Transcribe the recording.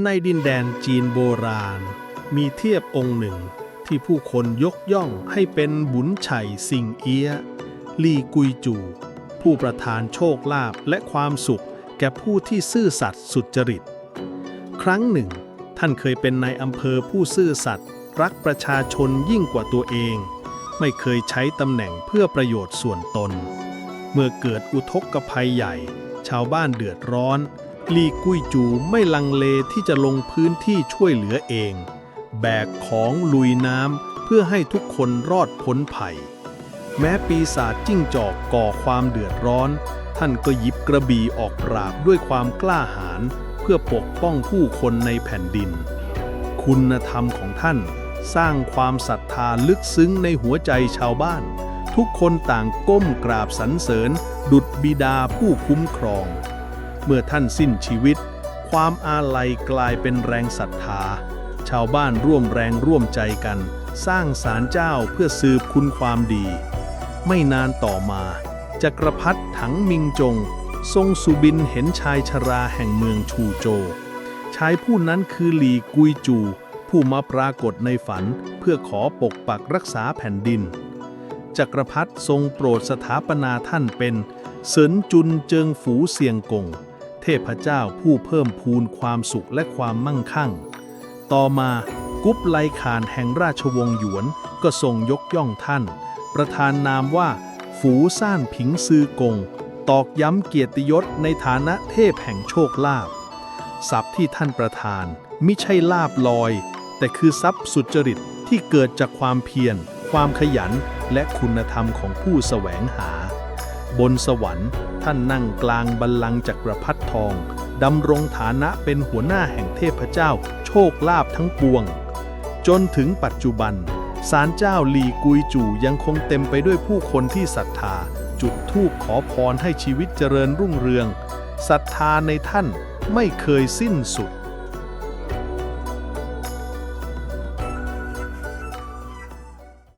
ในดินแดนจีนโบราณ มีเทียบองค์หนึ่งที่ผู้คนยกย่องให้เป็นบุญไฉสิงเอียลีกุยจู ผู้ประทานโชคลาภและความสุขแก่ผู้ที่ซื่อสัตย์สุจริต ครั้งหนึ่ง ท่านเคยเป็นนายอำเภอผู้ซื่อสัตย์รักประชาชนยิ่งกว่าตัวเอง ไม่เคยใช้ตำแหน่งเพื่อประโยชน์ส่วนตน เมื่อเกิดอุทกภัยใหญ่ ชาวบ้านเดือดร้อน ลีกุ้ยจูไม่ลังเลที่จะลงพื้นที่ช่วยเหลือเอง แบกของลุยน้ำเพื่อให้ทุกคนรอดพ้นภัย แม้ปีศาจจิ้งจอกก่อความเดือดร้อน ท่านก็หยิบกระบี่ออกปราบด้วยความกล้าหาญเพื่อปกป้องผู้คนในแผ่นดิน คุณธรรมของท่านสร้างความศรัทธาลึกซึ้งในหัวใจชาวบ้าน ทุกคนต่างก้มกราบสรรเสริญ ดุจบิดาผู้คุ้มครอง เมื่อท่านสิ้นชีวิต ความอาลัยกลายเป็นแรงศรัทธา ชาวบ้านร่วมแรงร่วมใจกัน สร้างศาลเจ้าเพื่อสืบคุณความดี ไม่นานต่อมาจักรพรรดิถังมิงจง ทรงสุบินเห็นชายชราแห่งเมืองชูโจ ชายผู้นั้นคือหลีกุยจู ผู้มาปรากฏในฝันเพื่อขอปกปักรักษาแผ่นดิน จักรพรรดิทรงโปรดสถาปนาท่านเป็นเสินจุนเจิงฝูเซียงกง เทพเจ้าผู้เพิ่มพูนความสุขและความมั่งคั่ง ต่อมากุ๊บไลขานแห่งราชวงศ์หยวนก็ทรงยกย่องท่าน ประธานนามว่า ฝูซ่านผิงซือกง ตอกย้ำเกียรติยศในฐานะเทพแห่งโชคลาภทรัพย์ที่ท่านประทานมิใช่ลาบลอย แต่คือทรัพย์สุจริตที่เกิดจากความเพียร ความขยันและคุณธรรมของผู้แสวงหา บนสวรรค์ ท่านนั่งกลางบัลลังก์จักรพรรดิทองดำรงฐานะเป็นหัวหน้าแห่งเทพเจ้า โชคลาภทั้งปวง จนถึงปัจจุบันศาลเจ้าหลีกุยจู่ยังคงเต็มไปด้วยผู้คนที่ศรัทธา จุดธูปขอพรให้ชีวิตเจริญรุ่งเรืองศรัทธาในท่านไม่เคยสิ้นสุด